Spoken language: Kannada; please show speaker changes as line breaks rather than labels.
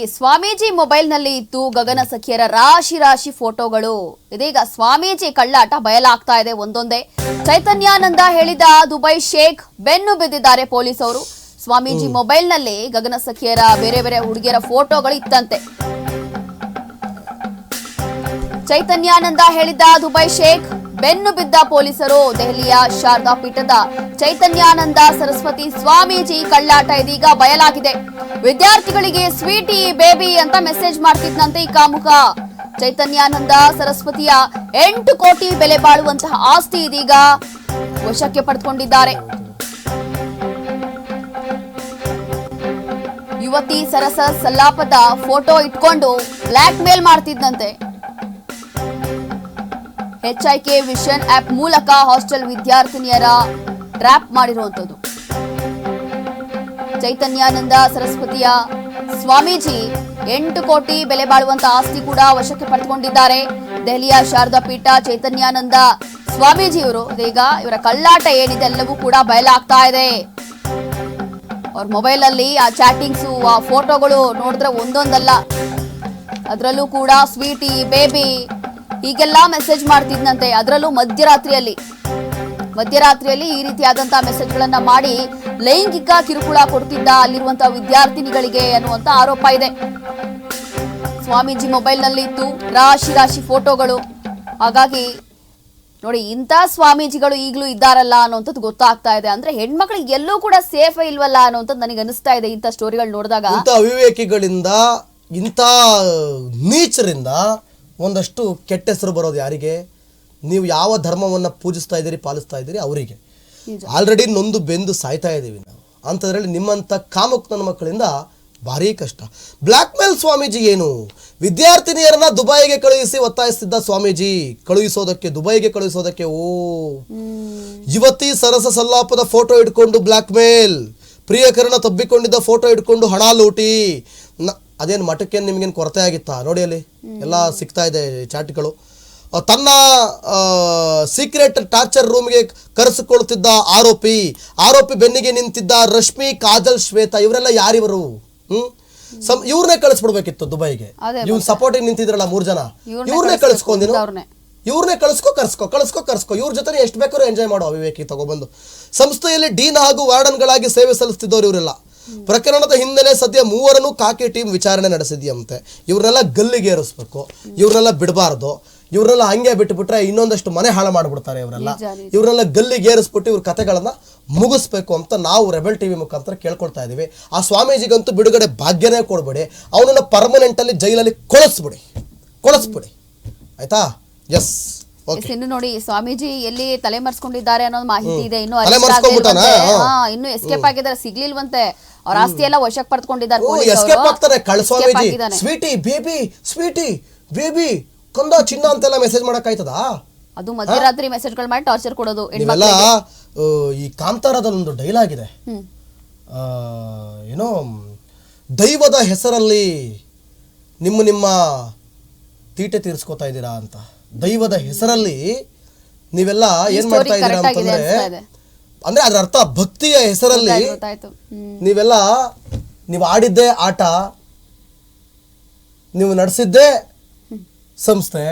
ಸ್ವಾಮೀಜಿ ಮೊಬೈಲ್ನಲ್ಲಿ ಇತ್ತು ಗಗನ ಸಖಿಯರ ರಾಶಿ ರಾಶಿ ಫೋಟೋಗಳು. ಇದೀಗ ಸ್ವಾಮೀಜಿ ಕಳ್ಳಾಟ ಬಯಲಾಗ್ತಾ ಇದೆ ಒಂದೊಂದೇ. ಚೈತನ್ಯಾನಂದ ಹೇಳಿದ ದುಬೈ ಶೇಖ್ ಬೆನ್ನು ಬಿದ್ದಿದ್ದಾರೆ ಪೊಲೀಸರು ಸ್ವಾಮೀಜಿ ಮೊಬೈಲ್ನಲ್ಲಿ ಗಗನ ಸಖಿಯರ ಬೇರೆ ಬೇರೆ ಹುಡುಗಿಯರ ಫೋಟೋಗಳು ಇತ್ತಂತೆ. ಚೈತನ್ಯಾನಂದ ಹೇಳಿದ ದುಬೈ ಶೇಖ್ ಬೆನ್ನು ಬಿದ್ದ ಪೊಲೀಸರು ದೆಹಲಿಯ ಶಾರದಾ ಪೀಠದ ಚೈತನ್ಯಾನಂದ ಸರಸ್ವತಿ ಸ್ವಾಮೀಜಿ ಕಳ್ಳಾಟ ಇದೀಗ ಬಯಲಾಗಿದೆ. ವಿದ್ಯಾರ್ಥಿಗಳಿಗೆ ಸ್ವೀಟಿ ಬೇಬಿ ಅಂತ ಮೆಸೇಜ್ ಮಾಡ್ತಿದ್ನಂತೆ ಈ ಕಾಮುಖ ಚೈತನ್ಯಾನಂದ ಸರಸ್ವತಿಯ ಎಂಟು ಕೋಟಿ ಬೆಲೆ ಬಾಳುವಂತಹ ಆಸ್ತಿ ಇದೀಗ ವಶಕ್ಕೆ ಪಡೆದುಕೊಂಡಿದ್ದಾರೆ. ಯುವತಿ ಸರಸ ಸಲ್ಲಾಪದ ಫೋಟೋ ಇಟ್ಕೊಂಡು ಬ್ಲಾಕ್ ಮೇಲ್ ಮಾಡ್ತಿದ್ದಂತೆ ಎಚ್ಐಕೆ ವಿಷನ್ ಆಪ್ ಮೂಲಕ ಹಾಸ್ಟೆಲ್ ವಿದ್ಯಾರ್ಥಿನಿಯರ ಟ್ರ್ಯಾಪ್ ಮಾಡಿರುವಂಥದ್ದು. ಚೈತನ್ಯಾನಂದ ಸರಸ್ವತಿಯ ಸ್ವಾಮೀಜಿ ಎಂಟು ಕೋಟಿ ಬೆಲೆ ಬಾಳುವಂತಹ ಆಸ್ತಿ ಕೂಡ ವಶಕ್ಕೆ ಪಡೆದುಕೊಂಡಿದ್ದಾರೆ. ದೆಹಲಿಯ ಶಾರದಾ ಪೀಠ ಚೈತನ್ಯಾನಂದ ಸ್ವಾಮೀಜಿಯವರು, ಇದೀಗ ಇವರ ಕಳ್ಳಾಟ ಏನಿದೆ ಎಲ್ಲವೂ ಕೂಡ ಬಯಲಾಗ್ತಾ ಇದೆ. ಅವ್ರ ಮೊಬೈಲ್ ಅಲ್ಲಿ ಆ ಚಾಟಿಂಗ್ಸು ಆ ಫೋಟೋಗಳು ನೋಡಿದ್ರೆ ಒಂದೊಂದಲ್ಲ. ಅದರಲ್ಲೂ ಕೂಡ ಸ್ವೀಟಿ ಬೇಬಿ ಹೀಗೆಲ್ಲ ಮೆಸೇಜ್ ಮಾಡ್ತಿದ್ನಂತೆ. ಅದರಲ್ಲೂ ಮಧ್ಯರಾತ್ರಿಯಲ್ಲಿ ಮಧ್ಯರಾತ್ರಿಯಲ್ಲಿ ಈ ರೀತಿಯಾದಂತಹ ಮೆಸೇಜ್ಗಳನ್ನ ಮಾಡಿ ಲೈಂಗಿಕ ಕಿರುಕುಳ ಕೊಡ್ತಿದ್ದ ಅಲ್ಲಿರುವಂತಹ ವಿದ್ಯಾರ್ಥಿನಿಗಳಿಗೆ ಅನ್ನುವಂತ ಆರೋಪ ಇದೆ. ಸ್ವಾಮೀಜಿ ಮೊಬೈಲ್ನಲ್ಲಿ ಇತ್ತು ರಾಶಿ ರಾಶಿ ಫೋಟೋಗಳು ಹಾಗಾಗಿ ನೋಡಿ, ಇಂಥ ಸ್ವಾಮೀಜಿಗಳು ಈಗಲೂ ಇದ್ದಾರಲ್ಲ ಅನ್ನೋಂಥದ್ದು ಗೊತ್ತಾಗ್ತಾ ಇದೆ. ಅಂದ್ರೆ ಹೆಣ್ಮಕ್ಳಿಗೆ ಎಲ್ಲೂ ಕೂಡ ಸೇಫ್ ಇಲ್ವಲ್ಲ ಅನ್ನೋಂಥದ್ದು ನನಗೆ ಅನಿಸ್ತಾ ಇದೆ ಇಂಥ ಸ್ಟೋರಿಗಳು ನೋಡಿದಾಗ.
ಇಂಥ ಅವಿವೇಕಿಗಳಿಂದ, ಇಂಥ ನೀಚರಿಂದ ಒಂದಷ್ಟು ಕೆಟ್ಟ ಹೆಸರು ಬರೋದು ಯಾರಿಗೆ? ನೀವು ಯಾವ ಧರ್ಮವನ್ನು ಪೂಜಿಸ್ತಾ ಇದ್ದೀರಿ ಪಾಲಿಸ್ತಾ ಇದ್ದೀರಿ ಅವರಿಗೆ. ಆಲ್ರೆಡಿ ನೊಂದು ಬೆಂದು ಸಾಯ್ತಾ ಇದ್ದೀವಿ ನಾವು. ಅಂಥದ್ರಲ್ಲಿ ನಿಮ್ಮಂಥ ಕಾಮುಕ್ ನನ್ನ ಮಕ್ಕಳಿಂದ ಭಾರಿ ಕಷ್ಟ. ಬ್ಲ್ಯಾಕ್ ಮೇಲ್ ಸ್ವಾಮೀಜಿ ಏನು? ವಿದ್ಯಾರ್ಥಿನಿಯರನ್ನ ದುಬೈಗೆ ಕಳುಹಿಸಿ ಒತ್ತಾಯಿಸ್ತಿದ್ದ ಸ್ವಾಮೀಜಿ ಕಳುಹಿಸೋದಕ್ಕೆ ದುಬೈಗೆ ಕಳುಹಿಸೋದಕ್ಕೆ ಓ. ಯುವತಿ ಸರಸ ಸಲ್ಲಾಪದ ಫೋಟೋ ಇಟ್ಕೊಂಡು ಬ್ಲ್ಯಾಕ್ ಮೇಲ್ ಪ್ರಿಯಕರಣ ತಬ್ಬಿಕೊಂಡಿದ್ದ ಫೋಟೋ ಇಟ್ಕೊಂಡು ಹಣ ಲೂಟಿ. ನ- ಅದೇನು ಮಠಕ್ಕೇನು ನಿಮಗೇನು ಕೊರತೆ ಆಗಿತ್ತಾ? ನೋಡಿ ಅಲ್ಲಿ. ಎಲ್ಲ ಸಿಗ್ತಾ ಇದೆ ಚಾಟ್ಗಳು. ತನ್ನ ಸೀಕ್ರೆಟ್ ಟಾರ್ಚರ್ ರೂಮ್ಗೆ ಕರೆಸಿಕೊಳ್ತಿದ್ದ ಆರೋಪಿ ಆರೋಪಿ ಬೆನ್ನಿಗೆ ನಿಂತಿದ್ದ ರಶ್ಮಿ ಕಾಜಲ್ ಶ್ವೇತಾ ಇವರೆಲ್ಲ ಯಾರಿವರು? ಹ್ಮ್? ಸಮ್ ಇವ್ರನ್ನೇ ಕಳಿಸ್ಬಿಡ್ಬೇಕಿತ್ತು ದುಬೈಗೆ. ಇವ್ನ ಸಪೋರ್ಟಿಗೆ ನಿಂತಿದ್ರಲ್ಲ ಮೂರ್ ಜನ.
ಇವ್ರ್ನೇ
ಇವ್ರನ್ನೇ
ಕಳಿಸ್ಕೊಂಡಿನ.
ಇವ್ರನ್ನೇ ಕಳಿಸ್ಕೊ ಕರ್ಸ್ಕೊ ಕಳಿಸ್ಕೊ ಕರ್ಸ್ಕೊ. ಇವ್ರ ಜೊತೆ ಎಷ್ಟು ಬೇಕಾದ್ರೂ ಎಂಜಾಯ್ ಮಾಡೋ ಅವಿವೇಕಿ ತಗೊಬಂದು. ಸಂಸ್ಥೆಯಲ್ಲಿ ಡೀನ್ ಹಾಗೂ ವಾರ್ಡನ್ಗಳಾಗಿ ಸೇವೆ ಸಲ್ಲಿಸ್ತಿದ್ದವರು ಇವರೆಲ್ಲ. ಪ್ರಕರಣದ ಹಿನ್ನೆಲೆ ಸದ್ಯ ಮೂವರನ್ನು ಕಾಕಿ ಟೀಮ್ ವಿಚಾರಣೆ ನಡೆಸಿದೆಯಂತೆ. ಇವ್ರನ್ನೆಲ್ಲ ಗಲ್ಲಿಗೆ ಏರಿಸ್ಬೇಕು. ಇವ್ರನ್ನೆಲ್ಲ ಬಿಡಬಾರ್ದು. ಇವ್ರನ್ನೆಲ್ಲ ಹಂಗೆ ಬಿಟ್ಟುಬಿಟ್ರೆ ಇನ್ನೊಂದಷ್ಟು ಮನೆ ಹಾಳು ಮಾಡಿಬಿಡ್ತಾರೆ ಇವರೆಲ್ಲ. ಇವ್ರನ್ನೆಲ್ಲ ಗಲ್ಲಿಗೆ ಏರಿಸ್ಬಿಟ್ಟು ಇವ್ರ ಕಥೆಗಳನ್ನ ಮುಗಿಸ್ಬೇಕು ಅಂತ ನಾವು ರೆಬೆಲ್ ಟಿವಿ ಮುಖಾಂತರ ಕೇಳ್ಕೊಳ್ತಾ ಇದೀವಿ ಆ ಸ್ವಾಮೀಜಿಗಂತೂ ಬಿಡುಗಡೆ ಭಾಗ್ಯನೇ ಕೊಡ್ಬೇಡಿ. ಅವನನ್ನು ಪರ್ಮನೆಂಟಲ್ಲಿ ಜೈಲಲ್ಲಿ ಕೊಳಿಸ್ಬಿಡಿ. ಕೊಳಿಸ್ಬಿಡಿ. ಆಯ್ತಾ? ಎಸ್
ಎಸ್, ಇನ್ನು ನೋಡಿ ಸ್ವಾಮೀಜಿ ಎಲ್ಲಿ ತಲೆ ಮರ್ಸ್ಕೊಂಡಿದ್ದಾರೆ ಅನ್ನೋದು ಮಾಹಿತಿ ಇದೆ. ಇನ್ನು ಇನ್ನು ಎಸ್ಕೇಪ್ ಆಗಿದ್ದಾರೆ. ಸಿಗ್ಲಿಲ್ವಂತೆ. ಅವ್ರ ಆಸ್ತಿ ಎಲ್ಲ ವಶಕ್ಕೆ ಪಡ್ಕೊಂಡಿದ್ದಾರೆ
Swamiji. Sweety baby sweety baby ಕಂದ ಚಿನ್ನ ಅಂತೆಲ್ಲ ಮೆಸೇಜ್ ಮಾಡಕ್ ಆಯ್ತದಾ
ಅದು ಮಧ್ಯರಾತ್ರಿ ಮೆಸೇಜ್ಗಳು ಮಾಡಿ ಟಾರ್ಚರ್ ಕೊಡೋದು.
ಇವೆಲ್ಲ ಈ ಕಾಂತಾರದೊಂದು ಡೈಲಾಗ್ ಇದೆ ಏನೋ ದೈವದ ಹೆಸರಲ್ಲಿ ನಿಮ್ಮ ನಿಮ್ಮ ತೀಟೆ ತೀರಿಸ್ಕೋತಾ ಇದ್ದೀರಾ ಅಂತ. ದೈವದ ಹೆಸರಲ್ಲಿ ನೀವೆಲ್ಲ ಏನ್ ಮಾಡ್ತಾ ಇದ್ದೀರಾ ಅಂತಂದ್ರೆ ಅಂದ್ರೆ ಅದ್ರ ಅರ್ಥ ಭಕ್ತಿಯ ಹೆಸರಲ್ಲಿ ನೀವೆಲ್ಲ ನೀವು ಆಡಿದ್ದೇ ಆಟ ನೀವು ನಡೆಸಿದ್ದೇ ಸಂಸ್ಥೆ.